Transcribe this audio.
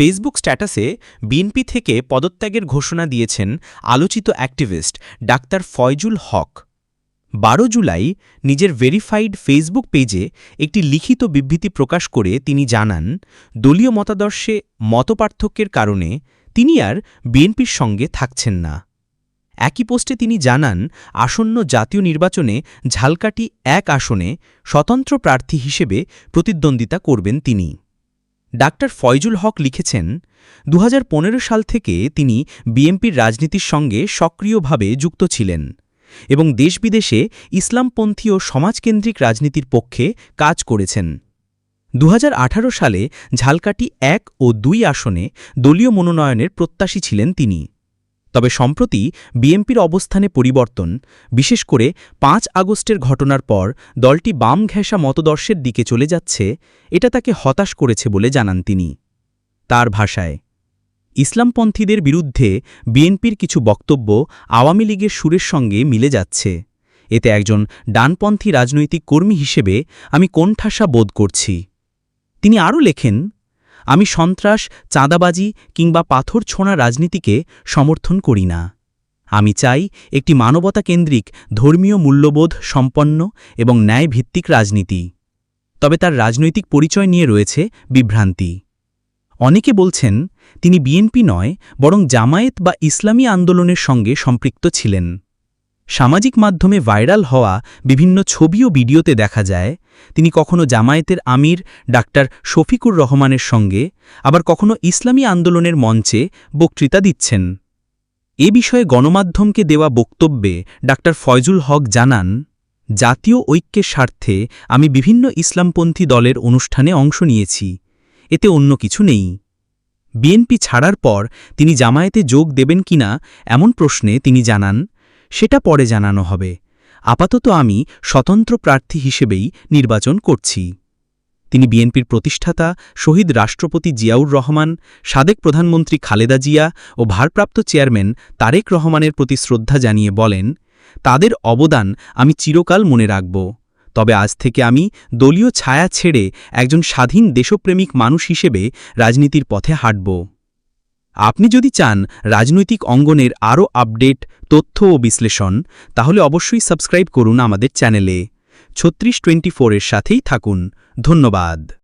Facebook স্ট্যাটাসে BNP থেকে পদত্যাগের ঘোষণা দিয়েছেন আলোচিত অ্যাক্টিভিস্ট ডাক্তার ফয়জুল হক। বারো জুলাই নিজের ভেরিফাইড ফেসবুক পেজে একটি লিখিত বিবৃতি প্রকাশ করে তিনি জানান, দলীয় মতাদর্শে মতপার্থক্যের কারণে তিনি আর বিএনপির সঙ্গে থাকছেন না। একই পোস্টে তিনি জানান, আসন্ন জাতীয় নির্বাচনে ঝালকাঠি এক আসনে স্বতন্ত্র প্রার্থী হিসেবে প্রতিদ্বন্দ্বিতা করবেন তিনি। ডাক্তার ফয়জুল হক লিখেছেন দু হাজার পনেরো সাল থেকে তিনি বিএনপির রাজনীতির সঙ্গে সক্রিয়ভাবে যুক্ত ছিলেন এবং দেশবিদেশে ইসলামপন্থী ও সমাজকেন্দ্রিক রাজনীতির পক্ষে কাজ করেছেন। দু হাজার আঠারো সালে ঝালকাটি এক ও দুই আসনে দলীয় মনোনয়নের প্রত্যাশী ছিলেন তিনি। তবে সম্প্রতি বিএনপির অবস্থানে পরিবর্তন, বিশেষ করে পাঁচ আগস্টের ঘটনার পর দলটি বাম ঘেঁষা মতদর্শের দিকে চলে যাচ্ছে, এটা তাকে হতাশ করেছে বলে জানান তিনি। তার ভাষায়, ইসলামপন্থীদের বিরুদ্ধে বিএনপির কিছু বক্তব্য আওয়ামী লীগের সুরের সঙ্গে মিলে যাচ্ছে। এতে একজন ডানপন্থী রাজনৈতিক কর্মী হিসেবে আমি কোণঠাসা বোধ করছি। তিনি আরও লেখেন আমি সন্ত্রাস, চাঁদাবাজি কিংবা পাথর ছোঁড়া রাজনীতিকে সমর্থন করি না। আমি চাই একটি মানবতাকেন্দ্রিক ধর্মীয় মূল্যবোধ সম্পন্ন এবং ন্যায়ভিত্তিক রাজনীতি। তবে তার রাজনৈতিক পরিচয় নিয়ে রয়েছে বিভ্রান্তি। অনেকে বলছেন, তিনি বিএনপি নয়, বরং জামায়েত বা ইসলামী আন্দোলনের সঙ্গে সম্পৃক্ত ছিলেন। সামাজিক মাধ্যমে ভাইরাল হওয়া বিভিন্ন ছবি ও ভিডিওতে দেখা যায়। তিনি কখনো জামায়াতের আমির ডাক্তার শফিকুর রহমানের সঙ্গে, আবার কখনো ইসলামী আন্দোলনের মঞ্চে বক্তৃতা দিচ্ছেন। এ বিষয়ে গণমাধ্যমকে দেওয়া বক্তব্যে ডাক্তার ফয়জুল হক জানান, জাতীয় ঐক্যের স্বার্থে আমি বিভিন্ন ইসলামপন্থী দলের অনুষ্ঠানে অংশ নিয়েছি, এতে অন্য কিছু নেই। বিএনপি ছাড়ার পর তিনি জামায়াতে যোগ দেবেন কিনা এমন প্রশ্নে তিনি জানান সেটা পরে জানানো হবে। আপাতত আমি স্বতন্ত্র প্রার্থী হিসেবেই নির্বাচন করছি। তিনি বিএনপির প্রতিষ্ঠাতা শহীদ রাষ্ট্রপতি জিয়াউর রহমান, সাবেক প্রধানমন্ত্রী খালেদা জিয়া ও ভারপ্রাপ্ত চেয়ারম্যান তারেক রহমানের প্রতি শ্রদ্ধা জানিয়ে বলেন, তাদের অবদান আমি চিরকাল মনে রাখব। তবে আজ থেকে আমি দলীয় ছায়া ছেড়ে একজন স্বাধীন দেশপ্রেমিক মানুষ হিসেবে রাজনীতির পথে হাঁটব। আপনি যদি চান রাজনৈতিক অঙ্গনের আরও আপডেট, তথ্য ও বিশ্লেষণ, তাহলে অবশ্যই সাবস্ক্রাইব করুন আমাদের চ্যানেলে। ছত্রিশ টোয়েন্টি ফোরের সাথেই থাকুন। ধন্যবাদ।